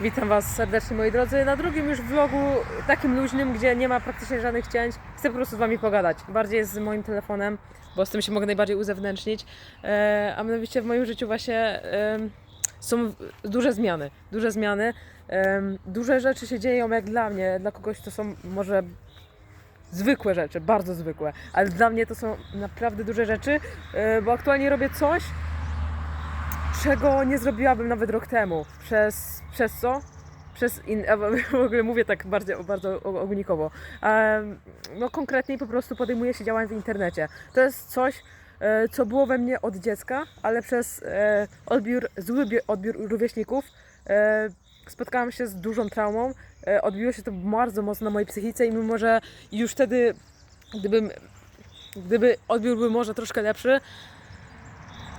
Witam Was serdecznie moi drodzy na drugim już vlogu takim luźnym, gdzie nie ma praktycznie żadnych cięć. Chcę po prostu z Wami pogadać. Bardziej z moim telefonem, bo z tym się mogę najbardziej uzewnętrznić. E, a mianowicie w moim życiu właśnie em, są duże zmiany. Duże zmiany. Em, duże rzeczy się dzieją jak dla mnie. Dla kogoś to są może zwykłe rzeczy, bardzo zwykłe. Ale dla mnie to są naprawdę duże rzeczy, e, bo aktualnie robię coś, czego nie zrobiłabym nawet rok temu. Przez, przez co? Przez in, w ogóle mówię tak bardzo, bardzo ogólnikowo. Em, No konkretniej po prostu podejmuję się działań w internecie. To jest coś, e, co było we mnie od dziecka, ale przez e, odbiór, zły odbiór rówieśników e, spotkałam się z dużą traumą. Odbiło się to bardzo mocno na mojej psychice i mimo, że już wtedy, gdybym, gdyby odbiór był może troszkę lepszy,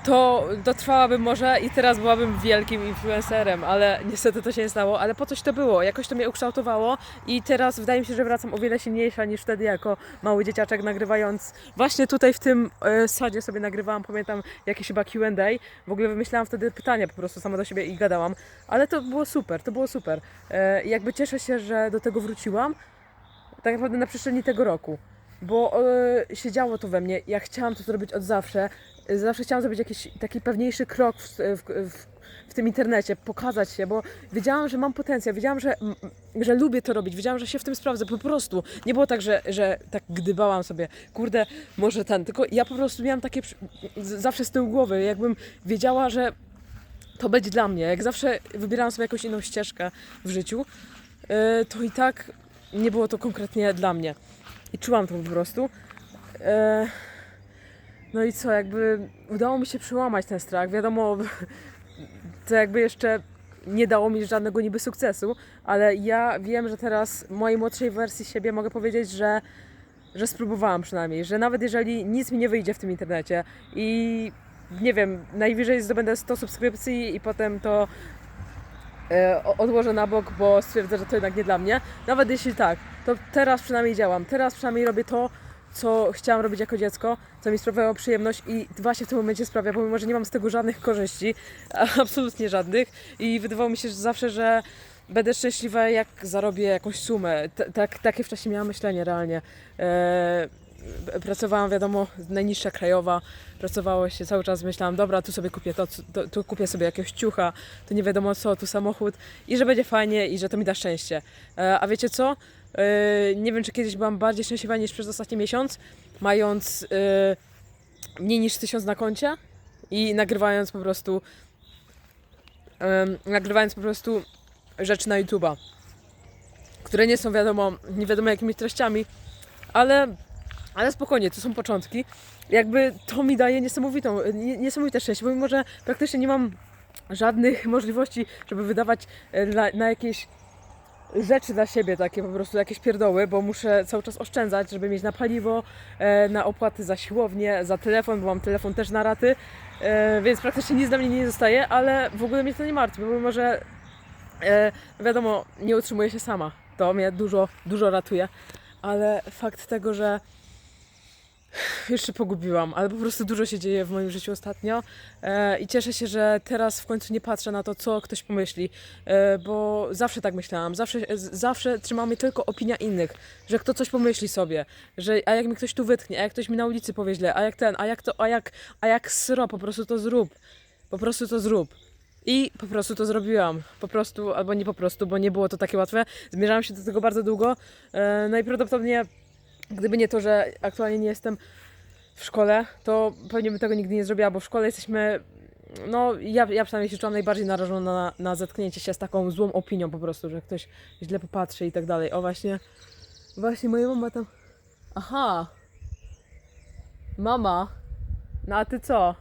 to dotrwałabym może i teraz byłabym wielkim influencerem, ale niestety to się nie stało, ale po coś to było, jakoś to mnie ukształtowało i teraz wydaje mi się, że wracam o wiele silniejsza niż wtedy jako mały dzieciaczek nagrywając, właśnie tutaj w tym e, sadzie sobie nagrywałam, pamiętam jakieś chyba Q&A, w ogóle wymyślałam wtedy pytania po prostu sama do siebie i gadałam, ale to było super, to było super. E, jakby cieszę się, że do tego wróciłam, tak naprawdę na przestrzeni tego roku. Bo e, siedziało to we mnie, ja chciałam to zrobić od zawsze. E, Zawsze chciałam zrobić jakiś taki pewniejszy krok w, w, w, w tym internecie, pokazać się, bo wiedziałam, że mam potencjał, wiedziałam, że, że lubię to robić, wiedziałam, że się w tym sprawdzę, po prostu. Nie było tak, że, że tak gdybałam sobie, kurde, może ten, tylko ja po prostu miałam takie zawsze z tyłu głowy, jakbym wiedziała, że to będzie dla mnie. Jak zawsze wybierałam sobie jakąś inną ścieżkę w życiu, e, to i tak nie było to konkretnie dla mnie. I czułam to po prostu. No i co, jakby udało mi się przełamać ten strach. Wiadomo, to jakby jeszcze nie dało mi żadnego niby sukcesu, ale ja wiem, że teraz mojej młodszej wersji siebie mogę powiedzieć, że, że spróbowałam przynajmniej, że nawet jeżeli nic mi nie wyjdzie w tym internecie i nie wiem, najwyżej zdobędę 100 subskrypcji i potem to e, odłożę na bok, bo stwierdzę, że to jednak nie dla mnie. Nawet jeśli tak, to teraz przynajmniej działam. Teraz przynajmniej robię to, co chciałam robić jako dziecko, co mi sprawiało przyjemność i właśnie w tym momencie sprawia, pomimo, że nie mam z tego żadnych korzyści, absolutnie żadnych i wydawało mi się że zawsze, że będę szczęśliwa jak zarobię jakąś sumę. Tak, takie wcześniej miałam myślenie realnie. E, pracowałam, wiadomo, najniższa krajowa, pracowało się cały czas, myślałam, dobra, tu sobie kupię to, to, tu kupię sobie jakiegoś ciucha, tu nie wiadomo co, tu samochód i że będzie fajnie i że to mi da szczęście. E, a wiecie co? E, nie wiem, czy kiedyś byłam bardziej szczęśliwa niż przez ostatni miesiąc, mając e, mniej niż tysiąc na koncie i nagrywając po prostu em, nagrywając po prostu rzeczy na YouTube'a, które nie są wiadomo, nie wiadomo jakimi treściami, ale, ale spokojnie, to są początki. Jakby to mi daje niesamowitą, nie- niesamowite szczęście, pomimo, że praktycznie nie mam żadnych możliwości, żeby wydawać e, na, na jakieś rzeczy dla siebie, takie po prostu jakieś pierdoły, bo muszę cały czas oszczędzać, żeby mieć na paliwo, e, na opłaty za siłownię, za telefon, bo mam telefon też na raty, e, więc praktycznie nic dla mnie nie zostaje, ale w ogóle mnie to nie martwi, bo mimo, że e, wiadomo, nie utrzymuję się sama, to mnie dużo, dużo ratuje, ale fakt tego, że jeszcze pogubiłam, ale po prostu dużo się dzieje w moim życiu ostatnio e, i cieszę się, że teraz w końcu nie patrzę na to, co ktoś pomyśli, e, bo zawsze tak myślałam, zawsze, zawsze trzymała mnie tylko opinia innych, że kto coś pomyśli sobie, że a jak mi ktoś tu wytknie, a jak ktoś mi na ulicy powie źle, a jak ten, a jak to, a jak, a jak sro, po prostu to zrób, po prostu to zrób. I po prostu to zrobiłam. Po prostu, albo nie po prostu, bo nie było to takie łatwe. Zmierzałam się do tego bardzo długo. E, najprawdopodobniej, gdyby nie to, że aktualnie nie jestem w szkole, to pewnie bym tego nigdy nie zrobiła, bo w szkole jesteśmy. No, ja, ja przynajmniej się czułam najbardziej narażona na, na zetknięcie się z taką złą opinią po prostu, że ktoś źle popatrzy i tak dalej. O, właśnie. Właśnie moja mama tam. Aha. Mama. No a ty co?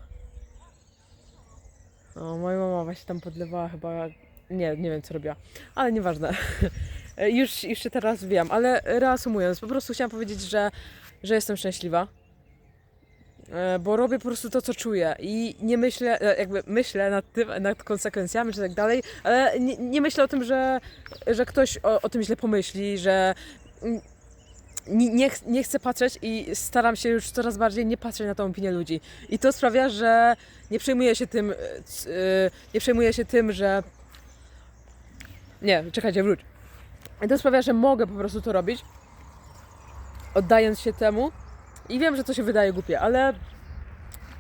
O, moja mama właśnie tam podlewała chyba. Nie, nie wiem co robiła, ale nieważne. już, już się teraz wiem, ale reasumując, po prostu chciałam powiedzieć, że, że jestem szczęśliwa. E, Bo robię po prostu to, co czuję i nie myślę, e, jakby myślę nad tym, nad konsekwencjami czy tak dalej, ale nie, nie myślę o tym, że, że ktoś o, o tym źle pomyśli, że nie, nie, ch- nie chcę patrzeć i staram się już coraz bardziej nie patrzeć na tą opinię ludzi. I to sprawia, że nie przejmuję się tym, e, e, nie przejmuję się tym, że Nie, czekajcie, wróć. I to sprawia, że mogę po prostu to robić, oddając się temu. I wiem, że to się wydaje głupie, ale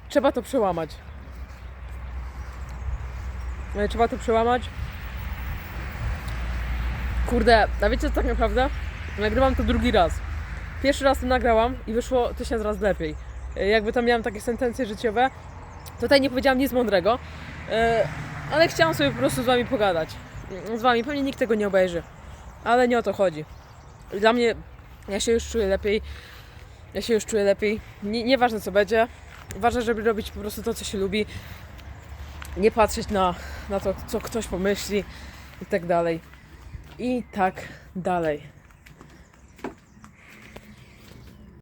trzeba to przełamać. E, Trzeba to przełamać. Kurde, a wiecie co tak naprawdę? Nagrywam to drugi raz. Pierwszy raz to nagrałam i wyszło tysiąc razy lepiej. E, Jakby tam miałam takie sentencje życiowe. Tutaj nie powiedziałam nic mądrego, e, ale chciałam sobie po prostu z wami pogadać. Z wami pewnie nikt tego nie obejrzy, ale nie o to chodzi. Dla mnie, ja się już czuję lepiej. Ja się już czuję lepiej. Nie, nieważne co będzie. Ważne, żeby robić po prostu to, co się lubi. Nie patrzeć na, na to, co ktoś pomyśli i tak dalej. I tak dalej.